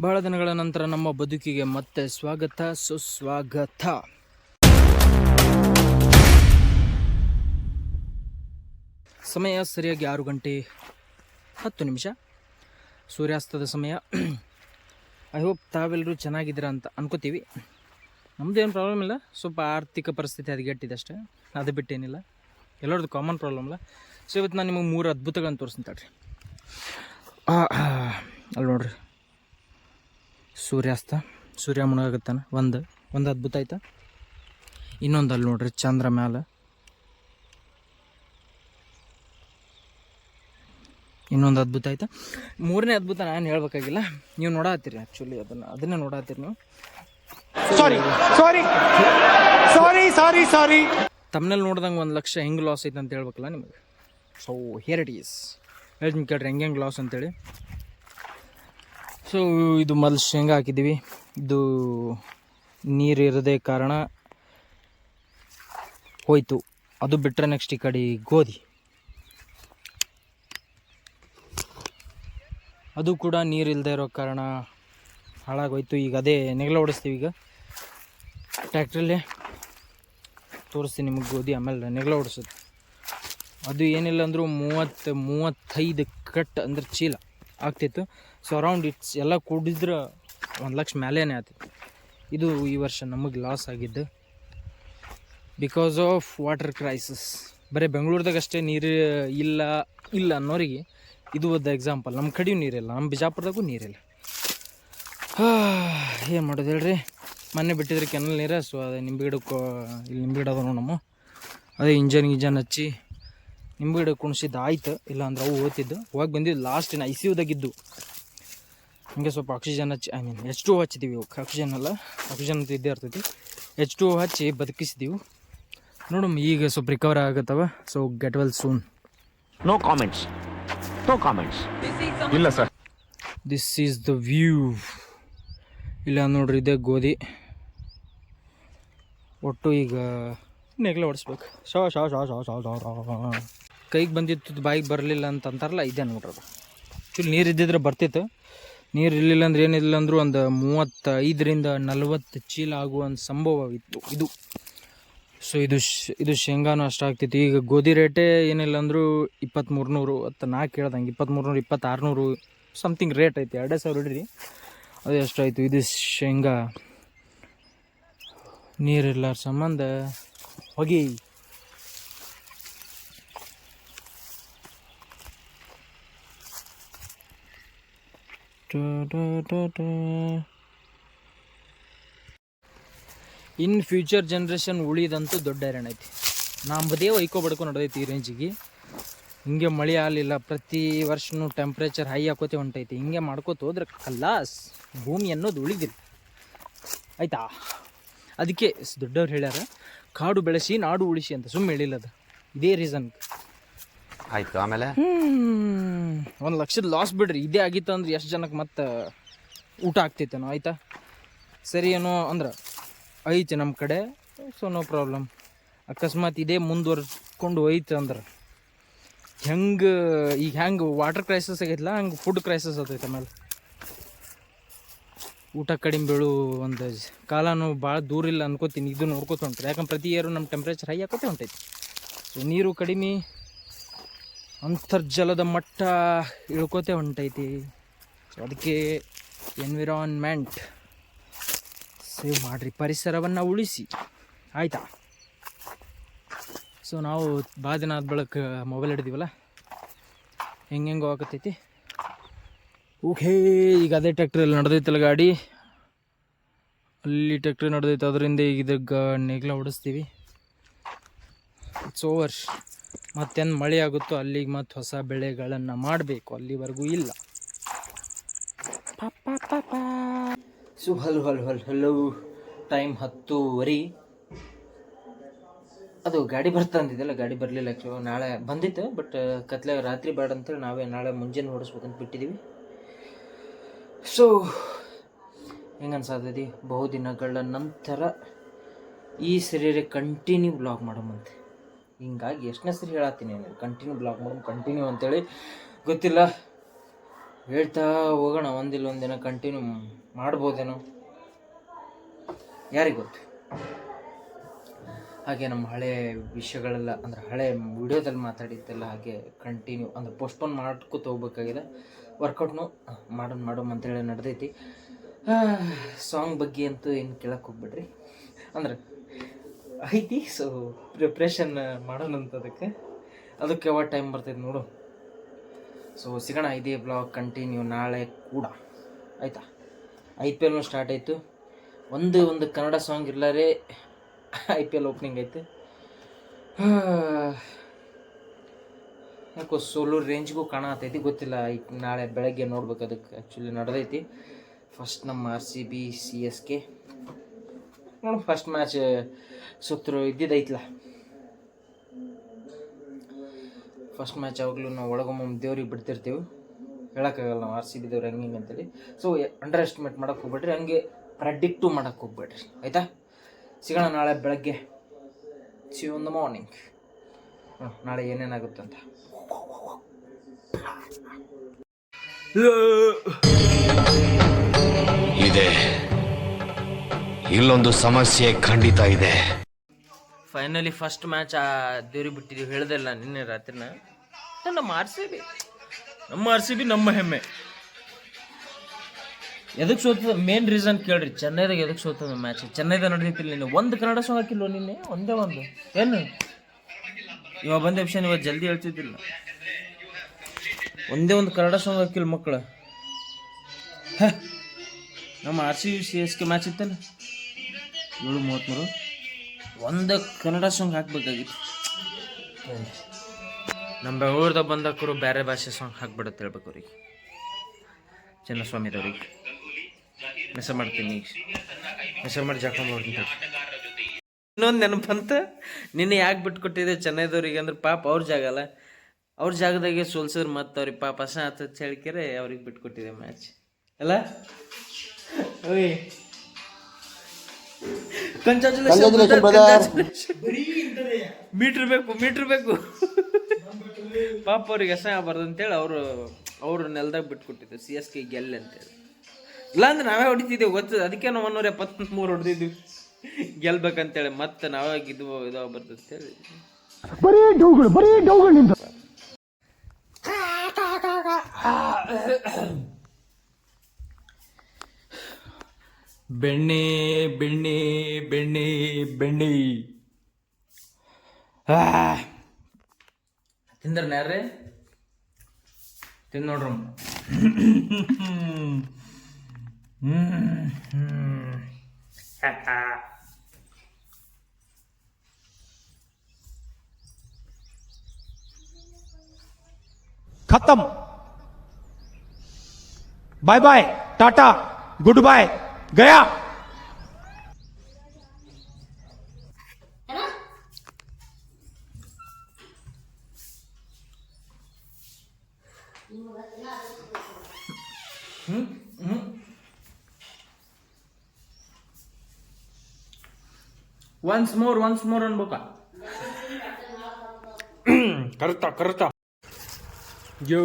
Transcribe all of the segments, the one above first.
ಬಹಳ ದಿನಗಳ ನಂತರ ನಮ್ಮ ಬದುಕಿಗೆ ಮತ್ತೆ ಸ್ವಾಗತ, ಸುಸ್ವಾಗತ. ಸಮಯ ಸರಿಯಾಗಿ ಆರು ಗಂಟೆ ಹತ್ತು ನಿಮಿಷ. ಸೂರ್ಯಾಸ್ತದ ಸಮಯ. ಐ ಹೋಪ್ ತಾವೆಲ್ಲರೂ ಚೆನ್ನಾಗಿದ್ದೀರಾ ಅಂತ ಅನ್ಕೋತೀವಿ. ನಮ್ಮದೇನು ಪ್ರಾಬ್ಲಮ್ ಇಲ್ಲ. ಸ್ವಲ್ಪ ಆರ್ಥಿಕ ಪರಿಸ್ಥಿತಿ ಹದಗೆಟ್ಟಿದೆ ಅಷ್ಟೇ ಅದು ಬಿಟ್ಟೇನಿಲ್ಲ. ಎಲ್ಲರದ್ದು ಕಾಮನ್ ಪ್ರಾಬ್ಲಮ್ ಇಲ್ಲ ಸೊ ಇವತ್ತು ನಾನು ನಿಮಗೆ ಮೂರು ಅದ್ಭುತಗಳನ್ನು ತೋರಿಸ್ತೀನಿ ತಡ್ರಿ. ಅಲ್ಲಿ ನೋಡ್ರಿ. ಸೂರ್ಯಾಸ್ತ ಸೂರ್ಯ ಮುಣಗಾಗತ್ತಾನ ಒಂದು ಒಂದು ಅದ್ಭುತ ಆಯ್ತಾ? ಇನ್ನೊಂದು ಅಲ್ಲಿ ನೋಡ್ರಿ ಚಂದ್ರ ಮ್ಯಾಲ. ಇನ್ನೊಂದು ಅದ್ಭುತ ಆಯ್ತಾ? ಮೂರನೇ ಅದ್ಭುತ ನಾನು ಹೇಳ್ಬೇಕಾಗಿಲ್ಲ. ನೀವು ನೋಡಾತ್ತೀರಿ ಆ್ಯಕ್ಚುಲಿ ಅದನ್ನು ಅದನ್ನೇ ನೋಡಾತ್ತೀರಿ ನೀವು. ಸಾರಿ ಸಾರಿ ಸಾರಿ ಸಾರಿ ಸಾರಿ ತಮ್ಮನಲ್ಲಿ ನೋಡ್ದಂಗೆ ಒಂದು ಲಕ್ಷ ಹೆಂಗೆ ಲಾಸ್ ಐತೆ ಅಂತ ಹೇಳ್ಬೇಕಲ್ಲ ನಿಮಗೆ? ಸೊ ಹಿಯರ್ ಇಟ್ ಈಸ್ ಹೇಳ್ತೀನಿ ಕೇಳ್ರಿ ಹೆಂಗೆ ಹೆಂಗೆ ಲಾಸ್ ಅಂತೇಳಿ. ಸೊ ಇದು ಮೊದಲು ಶೇಂಗಾ ಹಾಕಿದ್ದೀವಿ. ಇದು ನೀರು ಇರದೇ ಕಾರಣ ಹೋಯಿತು. ಅದು ಬಿಟ್ಟರೆ ನೆಕ್ಸ್ಟ್ ಈ ಕಡೆ ಗೋಧಿ. ಅದು ಕೂಡ ನೀರು ಇಲ್ಲದೆ ಇರೋ ಕಾರಣ ಹಾಳಾಗೋಯ್ತು. ಈಗ ಅದೇ ನೆಗಲ ಓಡಿಸ್ತೀವಿ ಈಗ. ಟ್ಯಾಕ್ಟ್ರಲ್ಲೇ ತೋರಿಸ್ತೀನಿ ನಿಮಗೆ ಗೋಧಿ, ಆಮೇಲೆ ನೆಗಲ ಓಡಿಸುತ್ತೆ ಅದು ಏನಿಲ್ಲ ಅಂದರೂ ಮೂವತ್ತು, ಮೂವತ್ತೈದು ಕಟ್ ಅಂದ್ರೆ ಚೀಲ. ಆಗ್ತಿತ್ತು. ಸೊ ಅರೌಂಡ್ ಇಟ್ಸ್ ಎಲ್ಲ ಕೂಡಿದ್ರೆ ಒಂದು ಲಕ್ಷ ಮೇಲೇನೆ ಆಯ್ತು ಇದು ಈ ವರ್ಷ ನಮಗೆ ಲಾಸ್ ಆಗಿದ್ದು. ಬಿಕಾಸ್ ಆಫ್ ವಾಟರ್ ಕ್ರೈಸಿಸ್ ಬರೀ ಬೆಂಗಳೂರ್ದಾಗ ಅಷ್ಟೇ ನೀರು ಇಲ್ಲ ಇಲ್ಲ ಅನ್ನೋರಿಗೆ ಇದು ಒಂದು ಎಕ್ಸಾಂಪಲ್ ನಮ್ಮ ಕಡೆಯೂ ನೀರಿಲ್ಲ ನಮ್ಮ ಬಿಜಾಪುರದಾಗೂ ನೀರಿಲ್ಲ. ಏನು ಮಾಡೋದು ಹೇಳ್ರಿ? ಮೊನ್ನೆ ಬಿಟ್ಟಿದ್ರೆ ಕೆನಲ್ ನೀರ ಸೊ ಅದೇ ನಿಂಬೆ ಗಿಡಕ್ಕೆ, ಇಲ್ಲಿ ನಿಂಬೆ ಗಿಡ ಅದ ನಮ್ಮ. ಅದೇ ಇಂಜನ್, ಗಿಂಜನ್ ಹಚ್ಚಿ ನಿಂಬೆ ಗಿಡ ಕುಣಿಸಿದ್ದು ಆಯ್ತು ಇಲ್ಲ ಅಂದ್ರೆ ಅವು ಓದ್ತಿದ್ದು ಹೋಗಿ ಬಂದಿದ್ದು ಲಾಸ್ಟ್ ಇನ್ನು ಐ ಸಿ ಯುದಾಗಿದ್ದು ಹಿಂಗೆ ಸ್ವಲ್ಪ ಆಕ್ಸಿಜನ್ ಹಚ್ಚಿ ಐ ಮೀನ್ ಎಚ್ ಟು ಹಚ್ಚಿದ್ದೀವಿ ಆಕ್ಸಿಜನ್ ಅಲ್ಲ ಆಕ್ಸಿಜನ್ ಅಂತ ಇದ್ದೇ ಇರ್ತೈತಿ. ಎಚ್ ಟು ಹಚ್ಚಿ ಬದುಕಿಸಿದ್ದೀವಿ ನೋಡಮ್ಮ ಈಗ ಸ್ವಲ್ಪ recover ಆಗತ್ತವ. So get well soon no comments no comments ಇಲ್ಲ sir. This is the view ಇಲ್ಲ ನೋಡ್ರಿ ಇದೆ ಗೋಧಿ. ಒಟ್ಟು ಈಗ ನೆಗ್ಲೆ ಹೊಡಿಸ್ಬೇಕು ಶಾ ಶಾ ಶಾ ಶಾ ಶಾ ಶಾ ಶಾ. ಕೈಗೆ ಬಂದಿತ್ತು, ಬಾಯಿಗೆ ಬರಲಿಲ್ಲ ಅಂತ ಅಂತಾರಲ್ಲ ಇದೆ ನೋಡ್ರಿ ಅದು. ನೀರು ಇದ್ದಿದ್ರೆ ಬರ್ತಿತ್ತು. ನೀರು ಇರಲಿಲ್ಲ ಅಂದ್ರೆ ಏನಿಲ್ಲ ಅಂದರೂ ಒಂದು ಮೂವತ್ತೈದರಿಂದ ನಲವತ್ತು ಚೀಲ ಆಗುವಂಥ ಸಂಭವವಿತ್ತು ಇದು. ಸೊ ಇದು ಇದು ಶೇಂಗಾನು ಅಷ್ಟಾಗ್ತಿತ್ತು ಈಗ ಗೋಧಿ ರೇಟೇ ಏನಿಲ್ಲ ಅಂದರೂ ಇಪ್ಪತ್ತ್ಮೂರ್ನೂರು ನೂರು ನಾಲ್ಕು ನಾ ಕೇಳ್ದಂಗೆ ಇಪ್ಪತ್ತ್ಮೂರ್ನೂರು ಇಪ್ಪತ್ತಾರು ನೂರು ಸಮಥಿಂಗ್ ರೇಟ್ ಐತಿ. ಎರಡೇ ಸಾವಿರ ಇಡ್ರಿ ಅದು ಎಷ್ಟಾಯಿತು ಇದು ಶೇಂಗಾ. ನೀರಿಲ್ಲ ಸಂಬಂಧ ಹೊಗಿ ಇನ್ ಫ್ಯೂಚರ್ ಜನ್ರೇಷನ್ ಉಳಿದಂತೂ ದೊಡ್ಡ ಹೈರಾಣ ಐತಿ. ನಂಬದೇ ಒಯ್ಕೊ ಬಡ್ಕೊ ನಡೆದೈತಿ ಈ ರೇಂಜಿಗೆ ಹಿಂಗೆ ಮಳೆ ಆಗಲಿಲ್ಲ, ಪ್ರತಿ ವರ್ಷನೂ ಟೆಂಪ್ರೇಚರ್ ಹೈ ಹಾಕೋತೆ ಹೊಂಟೈತಿ. ಹಿಂಗೆ ಮಾಡ್ಕೋತ ಹೋದ್ರೆ ಕಲ್ಲಾಸ್ ಭೂಮಿ ಅನ್ನೋದು ಉಳಿದಿಲ್ಲ. ಆಯ್ತಾ? ಅದಕ್ಕೆ ದೊಡ್ಡವ್ರು ಹೇಳ್ಯಾರ, ಕಾಡು ಬೆಳೆಸಿ, ನಾಡು ಉಳಿಸಿ ಅಂತ ಸುಮ್ಮನೆ ಹೇಳಿಲ್ಲ ಅದು. ಇದೇ ರೀಸನ್ ಆಯ್ತು, ಆಮೇಲೆ? ಒಂದು ಲಕ್ಷದ ಲಾಸ್ ಬಿಡ್ರಿ. ಇದೇ ಆಗಿತ್ತು ಅಂದ್ರೆ ಎಷ್ಟು ಜನಕ್ಕೆ ಮತ್ತೆ ಊಟ ಆಗ್ತೈತೇನೋ, ಆಯ್ತಾ? ಸರಿ ಏನೋ ಅಂದ್ರೆ, ಐತೆ ನಮ್ಮ ಕಡೆ ಸೊ ನೋ ಪ್ರಾಬ್ಲಮ್ ಅಕಸ್ಮಾತ್ ಇದೇ ಮುಂದುವರ್ಸ್ಕೊಂಡು ಹೋಯ್ತು ಅಂದ್ರೆ. ಹೆಂಗೆ, ಈಗ ಹೆಂಗೆ ವಾಟರ್ ಕ್ರೈಸಿಸ್ ಆಗೈತಲ್ಲ ಹಂಗೆ ಫುಡ್ ಕ್ರೈಸಿಸ್ ಆಗೈತೆ ಆಮೇಲೆ? ಊಟ ಕಡಿಮೆ ಬೀಳು ಒಂದು ಕಾಲನು ಭಾಳ ದೂರ ಇಲ್ಲ ಅನ್ಕೋತೀನಿ. ಇದು ನೋಡ್ಕೋತ ಹೊಂಟ್ರಿ. ಯಾಕಂದ್ರೆ ಪ್ರತಿ ಇಯರು ನಮ್ಮ ಟೆಂಪ್ರೇಚರ್ ಹೈ ಹಾಕೋತೆ ಹೊಂಟೈತಿ. ಸೊ ನೀರು ಕಡಿಮೆ ಅಂತರ್ಜಲದ ಮಟ್ಟ ಇಳ್ಕೋತೆ ಹೊಂಟೈತಿ. ಸೊ ಅದಕ್ಕೆ ಎನ್ವಿರಾನ್ಮೆಂಟ್ ಸೇವ್ ಮಾಡಿರಿ, ಪರಿಸರವನ್ನು ಉಳಿಸಿ. ಆಯಿತಾ? ಸೊ ನಾವು ಭಾಳ ದಿನ ಆದ ಬಳಕ ಮೊಬೈಲ್ ಹಿಡಿದೀವಲ್ಲ? ಹೆಂಗೆ ಹೆಂಗೆ ಹೋಗಕತ್ತೈತಿ ಓಕೆ, ಈಗ ಅದೇ ಟ್ಯಾಕ್ಟ್ರಲ್ಲಿ ನಡೆದೈತಲ್ಲ ಗಾಡಿ. ಅಲ್ಲಿ ಟ್ಯಾಕ್ಟ್ರಿ ನಡೆದೈತೆ, ಅದರಿಂದ ಈಗ ಇದಕ್ಕೆ ನೆಗ್ಲ ಹೊಡಿಸ್ತೀವಿ ಇಟ್ಸ್ ಓವರ್ ಮತ್ತೇನು ಮಳೆ ಆಗುತ್ತೋ ಅಲ್ಲಿಗೆ ಮತ್ತೆ ಹೊಸ ಬೆಳೆಗಳನ್ನು ಮಾಡಬೇಕು. ಅಲ್ಲಿವರೆಗೂ ಇಲ್ಲ. ಸೊ ಹಲ್ ಹಲ್ ಹಲ್ ಹಲೋ ಟೈಮ್ ಹತ್ತೂವರೆ. ಅದು ಗಾಡಿ ಬರ್ತಾ ಅಂತಿದ್ದಲ್ಲ ಗಾಡಿ ಬರಲಿಲ್ಲ ಆ್ಯಕ್ಚುಲಿ ನಾಳೆ ಬಂದಿತ್ತು ಬಟ್ ಕತ್ಲೆ ರಾತ್ರಿ ಬೇಡ ಅಂತೇಳಿ ನಾವೇ ನಾಳೆ ಮುಂಜಾನೆ ಓಡಿಸ್ಬೇಕಂತ ಬಿಟ್ಟಿದ್ದೀವಿ ಸೊ ಹೆಂಗೆ ಬಹು ಬಹುದಿನಗಳ ನಂತರ ಈ ಸರಿಯರೆ ಕಂಟಿನ್ಯೂ ಬ್ಲಾಗ್ ಮಾಡೋಮಂತೆ ಹಿಂಗಾಗಿ ಎಷ್ಟನೇ ಸರಿ ಹೇಳತ್ತೀನಿ ಕಂಟಿನ್ಯೂ ಬ್ಲಾಗ್ ಮಾಡೋದು ಕಂಟಿನ್ಯೂ ಅಂತೇಳಿ ಗೊತ್ತಿಲ್ಲ. ಹೇಳ್ತಾ ಹೋಗೋಣ, ಒಂದಿಲ್ಲ ಒಂದಿನ ಕಂಟಿನ್ಯೂ ಮಾಡ್ಬೋದೇನೋ. ಯಾರಿಗೆ ಗೊತ್ತು? ಹಾಗೆ ನಮ್ಮ ಹಳೆ ವಿಷಯಗಳೆಲ್ಲ, ಅಂದ್ರೆ ಹಳೆ ವಿಡಿಯೋದಲ್ಲಿ ಮಾತಾಡಿದ್ದೆಲ್ಲ ಹಾಗೆ ಕಂಟಿನ್ಯೂ ಅಂದ್ರೆ ಪೋಸ್ಟ್ಪೋನ್ ಮಾಡ್ಕೊತ ಹೋಗ್ಬೇಕಾಗಿದೆ. ವರ್ಕೌಟ್ನು ಮಾಡೋಣ ಮಾಡೋಣ ಅಂತೇಳಿ ನಡೆದೈತಿ. ಸಾಂಗ್ ಬಗ್ಗೆ ಅಂತೂ ಏನು ಕೇಳಕ್ಕೆ ಹೋಗ್ಬಿಡ್ರಿ. ಅಂದ್ರೆ ಐತಿ ಸೊ ಪ್ರಿಪ್ರೇಷನ್ ಮಾಡೋಣ ಅಂತ ಅದಕ್ಕೆ ಅದಕ್ಕೆ ಯಾವಾಗ ಟೈಮ್ ಬರ್ತೈತೆ ನೋಡು. ಸೊ ಸಿಗೋಣ, ಇದೇ ಬ್ಲಾಗ್ ಕಂಟಿನ್ಯೂ ನಾಳೆ ಕೂಡ. ಆಯಿತಾ? ಐ ಪಿ ಎಲ್ನು ಸ್ಟಾರ್ಟ್ ಆಯಿತು. ಒಂದು ಒಂದು ಕನ್ನಡ ಸಾಂಗ್ ಇರ್ಲಾರೇ ಐ ಪಿ ಎಲ್ ಓಪನಿಂಗ್ ಐತೆ ಯಾಕೋ ಸೋಲೋ ರೇಂಜ್ಗೂ ಕಾಣತೈತಿ, ಗೊತ್ತಿಲ್ಲ. ಐ ನಾಳೆ ಬೆಳಗ್ಗೆ ನೋಡ್ಬೇಕು ಅದಕ್ಕೆ. ಆ್ಯಕ್ಚುಲಿ ನಡೆದೈತಿ. ಫಸ್ಟ್ ನಮ್ಮ R C B C S K ನೋಡು ಫಸ್ಟ್ ಮ್ಯಾಚ್ ಸುತ್ತರು ಇದ್ದಿದ್ದೈತ್ಲ ಫಸ್ಟ್ ಮ್ಯಾಚ್ ಯಾವಾಗಲೂ ನಾವು ಒಳಗೊಮ್ಮೊಮ್ಮೆ ದೇವ್ರಿಗೆ ಬಿಡ್ತಿರ್ತೀವಿ. ಹೇಳೋಕ್ಕಾಗಲ್ಲ ನಾವು ಆರ್ ಸಿ ಬಿ ದೇವ್ರು ಹಂಗೆ ಅಂತೇಳಿ. ಸೊ ಅಂಡರ್ ಎಸ್ಟಿಮೇಟ್ ಮಾಡೋಕೆ ಹೋಗ್ಬೇಡ್ರಿ, ಹಂಗೆ ಪ್ರೆಡಿಕ್ಟು ಮಾಡೋಕೆ ಹೋಗ್ಬೇಡ್ರಿ. ಆಯಿತಾ? ಸಿಗೋಣ ನಾಳೆ ಬೆಳಗ್ಗೆ. ಸಿ ಇನ್ ದ ಮಾರ್ನಿಂಗ್ ನಾಳೆ ಏನೇನಾಗುತ್ತೆ ಅಂತ. ಇದೆ. ಇಲ್ಲೊಂದು ಸಮಸ್ಯೆ ಖಂಡಿತ ಇದೆ. ಫೈನಲಿ ಫಸ್ಟ್ ಮ್ಯಾಚ್ ಆ ದೇವ್ರಿ ಬಿಟ್ಟಿದ್ದೀವಿ. ಹೇಳ್ದಲ್ಲ ನಿನ್ನೆ ರಾತ್ರಿನ. ನಮ್ಮ ಆರ್ ಸಿ ಬಿ ನಮ್ಮ ಆರ್ ಸಿ ಬಿ ನಮ್ಮ ಹೆಮ್ಮೆ. ಎದಕ್ಕೆ ಸೋತದ? ಮೇನ್ ರೀಸನ್ ಕೇಳ್ರಿ. ಚೆನ್ನೈದಾಗ ಎದಕ್ಕೆ ಸೋತದ ಮ್ಯಾಚ್ ಚೆನ್ನೈದಾಗ ನಡೆದಿತ್ತಿಲ್ಲ ನಿನ್ನೆ. ಒಂದು ಕನ್ನಡ ಸಾಂಗ್ ಹಾಕಿಲ್ಲ ನಿನ್ನೆ? ಒಂದೇ ಒಂದು. ಏನು? ಇವಾಗ ಬಂದ ವಿಷಯ ಇವಾಗ ಜಲ್ದಿ ಹೇಳ್ತಿದ್ದಿಲ್ಲ. ಒಂದೇ ಒಂದು ಕನ್ನಡ ಸಾಂಗ್ ಹಾಕಿಲ್ಲ ಮಕ್ಕಳು ನಮ್ಮ R C B C S K match ಇತ್ತಲ್ಲ ಏಳು ಮೂವತ್ತ್ಮೂರು ಒಂದು ಕನ್ನಡ ಸಾಂಗ್ ಹಾಕ್ಬೇಕಾಗಿತ್ತು. ನಮ್ಮ ಬೆಂಗಳೂರ್ದಾಗ ಬಂದಕ್ಕರು ಬೇರೆ ಭಾಷೆ ಸಾಂಗ್ ಹಾಕ್ಬಿಡುತ್ತೆ ಹೇಳ್ಬೇಕು ಅವ್ರಿಗೆ. ಚಿನ್ನಸ್ವಾಮಿದವ್ರಿಗೆ. ಮೆಸ ಮಾಡ್ತೀನಿ ಈಗ. ಮೆಸ ಮಾಡಿ ಜಾಕೊಂಡು ಇನ್ನೊಂದು ನೆನಪಂತ ನಿನ್ನೆ ಯಾಕೆ ಬಿಟ್ಕೊಟ್ಟಿದ್ದೆ ಚೆನ್ನೈದವ್ರಿಗೆ ಅಂದ್ರೆ ಪಾಪ ಅವ್ರ ಜಾಗ ಅಲ್ಲ. ಅವ್ರ ಜಾಗದಾಗೆ ಸೋಲ್ಸಿದ್ರೆ ಮತ್ತೆ ಅವ್ರಿಗೆ ಪಾಪ ಹಸ ಆತ ಹೇಳಿಕೆರೆ ಅವ್ರಿಗೆ ಬಿಟ್ಕೊಟ್ಟಿದೆ ಮ್ಯಾಚ್ ಅಲ್ಲ? ಓಯ್. ಮೀಟ್ರ್ ಬೇಕು ಮೀಟ್ರ್ ಬೇಕು. ಪಾಪ ಅವ್ರಿಗೆ ಹೆಸ ಅಂತ ಅಂತೇಳಿ ಅವರು ಅವರು ನೆಲದಾಗ ಬಿಟ್ಕೊಟ್ಟಿದ್ದು ಸಿ ಎಸ್ ಕೆ ಗೆಲ್ಲ ಅಂತೇಳಿ. ಇಲ್ಲಾಂದ್ರೆ ನಾವೇ ಹೊಡಿತಿದ್ದೀವಿ ಗೊತ್ತದ ಅದಕ್ಕೆ ನಾವು ಒಂದೂರ ಎಪ್ಪತ್ತ್ಮೂರು ಹೊಡೆದಿದ್ವಿ ಗೆಲ್ಬೇಕಂತೇಳಿ ಮತ್ತೆ ನಾವೇ ಇದು ಇದಾಗ ಬರ್ತದೆ ಅಂತೇಳಿ ಬೆಣ್ಣೆ ಬೆಣ್ಣೆ ಬೆಣ್ಣೆ ಬೆಣ್ಣೆ. ತಿಂದ್ರ ಯಾರ್ರಿ? ತಿಂದು ನೋಡ್ರಿ ಖತಮ್. ಬಾಯ್ ಬಾಯ್ ಟಾಟಾ ಗುಡ್ ಬಾಯ್ गया Hmm? Hmm? Once more, once more on Boca. करता करता Yo.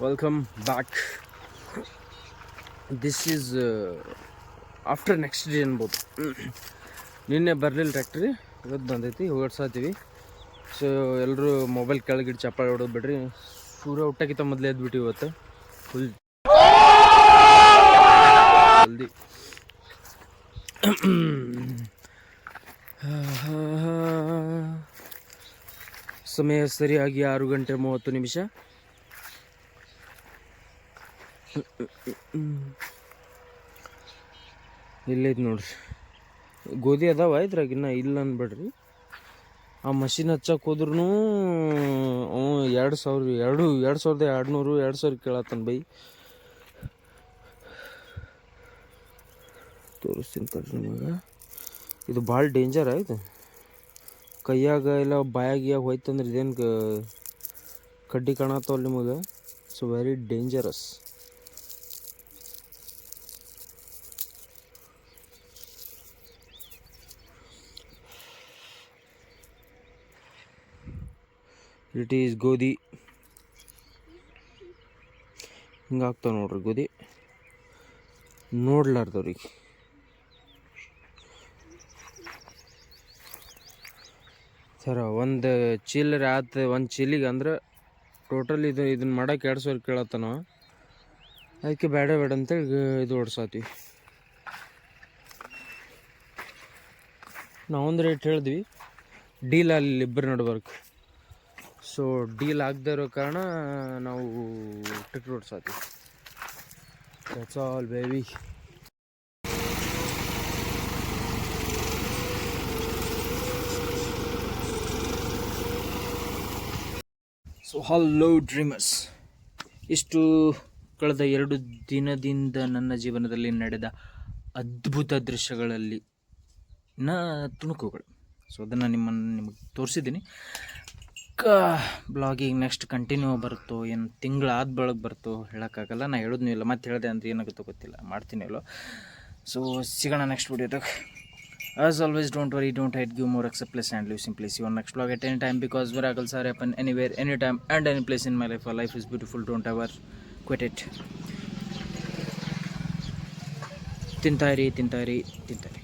Welcome back. This is after next day ಅನ್ಬೋದು. ನಿನ್ನೆ ಬರಲಿಲ್ಲ ಟ್ರ್ಯಾಕ್ಟ್ರಿ ಇವತ್ತು ಬಂದೈತಿ ಓಡಿಸಾತೀವಿ ಸೊ ಎಲ್ಲರೂ ಮೊಬೈಲ್ ಕೆಳಗಿಟ್ಟು ಚಪ್ಪಾಳೆ ಹೊಡೋದು ಬಿಡ್ರಿ. ಸೂರ್ಯ ಊಟಕ್ಕಿಂತ ಮೊದಲೇ ಎದ್ಬಿಟ್ಟು ಇವತ್ತು. ಫುಲ್ ಜಲ್ದಿ. ಸಮಯ ಸರಿಯಾಗಿ ಆರು ಗಂಟೆ ಮೂವತ್ತು ನಿಮಿಷ. ಇಲ್ಲೈತೆ ನೋಡ್ರಿ. ಗೋಧಿ ಅದಾವ ಇದ್ರಾಗ ಇನ್ನ ಇಲ್ಲ ಅನ್ಬೇಡ್ರಿ. ಆ ಮಷಿನ್ ಹಚ್ಚಕ್ಕೆ ಹೋದ್ರೂ ಎರಡು ಸಾವಿರ, ಎರಡು ಎರಡು ಸಾವಿರದ ಎರಡು ನೂರು ಎರಡು ಸಾವಿರ ಕೇಳತ್ತಾನ ಬೈ. ತೋರಿಸ್ತೀನಿ ತಡ್ರಿ ನಿಮಗೆ. ಇದು ಭಾಳ ಡೇಂಜರ್ ಆಯ್ತು ಕೈಯಾಗ ಇಲ್ಲ ಬಾಯಾಗಿಯಾಗ ಹೋಯ್ತಂದ್ರೆ ಇದೇನು ಕಡ್ಡಿ ಕಾಣತ್ತವಲ್ಲ ನಿಮಗೆ? So very dangerous it is ಗೋಧಿ ಹಿಂಗೆ ಆಗ್ತಾವೆ ನೋಡ್ರಿ ಗೋಧಿ ನೋಡ್ಲಾರ್ದವ್ರಿಗೆ. ಸರ, ಒಂದು ಚೀಲರ ಆತ, ಒಂದು ಚೀಲಿಗೆ ಅಂದ್ರೆ ಟೋಟಲ್ ಇದು ಇದನ್ನ ಮಾಡಕ್ಕೆ ಎರಡು ಸಾವಿರ ಕೇಳತ್ತಾನ ಅದಕ್ಕೆ ಬೇಡ ಬೇಡ ಅಂತೇಳಿ ಇದು ಓಡ್ಸಾತೀವಿ. ನಾವೊಂದು ರೇಟ್ ಹೇಳಿದ್ವಿ. ಡೀಲ್ ಅಲ್ಲಿ ಇಬ್ಬರು ನಡ್ಬರ್ಕು. ಸೊ ಡೀಲ್ ಆಗದೆ ಇರೋ ಕಾರಣ ನಾವು ticket ಓಡ್ಸಾತೀವಿ that's all baby so hello dreamers ಇಷ್ಟು ಕಳೆದ ಎರಡು ದಿನದಿಂದ ನನ್ನ ಜೀವನದಲ್ಲಿ ನಡೆದ ಅದ್ಭುತ ದೃಶ್ಯಗಳಲ್ಲಿ ನ ತುಣುಕುಗಳು. ಸೊ ಅದನ್ನು ನಿಮ್ಮನ್ನು ನಿಮಗೆ ತೋರಿಸಿದ್ದೀನಿ. ಕ ಬ್ಲಾಗಿಂಗ್ ನೆಕ್ಸ್ಟ್ ಕಂಟಿನ್ಯೂ ಬರುತ್ತೋ ಏನು ತಿಂಗಳಾದ ಬೆಳಗ್ಗೆ ಬರುತ್ತೋ ಹೇಳೋಕ್ಕಾಗಲ್ಲ ನಾ ಹೇಳೋದು ಇಲ್ಲ ಮತ್ತೆ ಹೇಳಿದೆ ಅಂದ್ರೆ ಏನಾಗುತ್ತೋ ಗೊತ್ತಿಲ್ಲ ಮಾಡ್ತೀನಿ ಇಲ್ಲೋ ಸೊ ಸಿಗೋಣ ನೆಕ್ಸ್ಟ್ ವಿಡಿಯೋದಾಗ As always, don't worry, don't hide, give more, accept less, and live simply. See you on next vlog at any time because miracles are happen anywhere, time and any place in my life. ಆ life is beautiful don't ever quit it ತಿಂತಾಯಿರಿ ತಿಂತಾಯಿರಿ ತಿಂತಾಯಿರಿ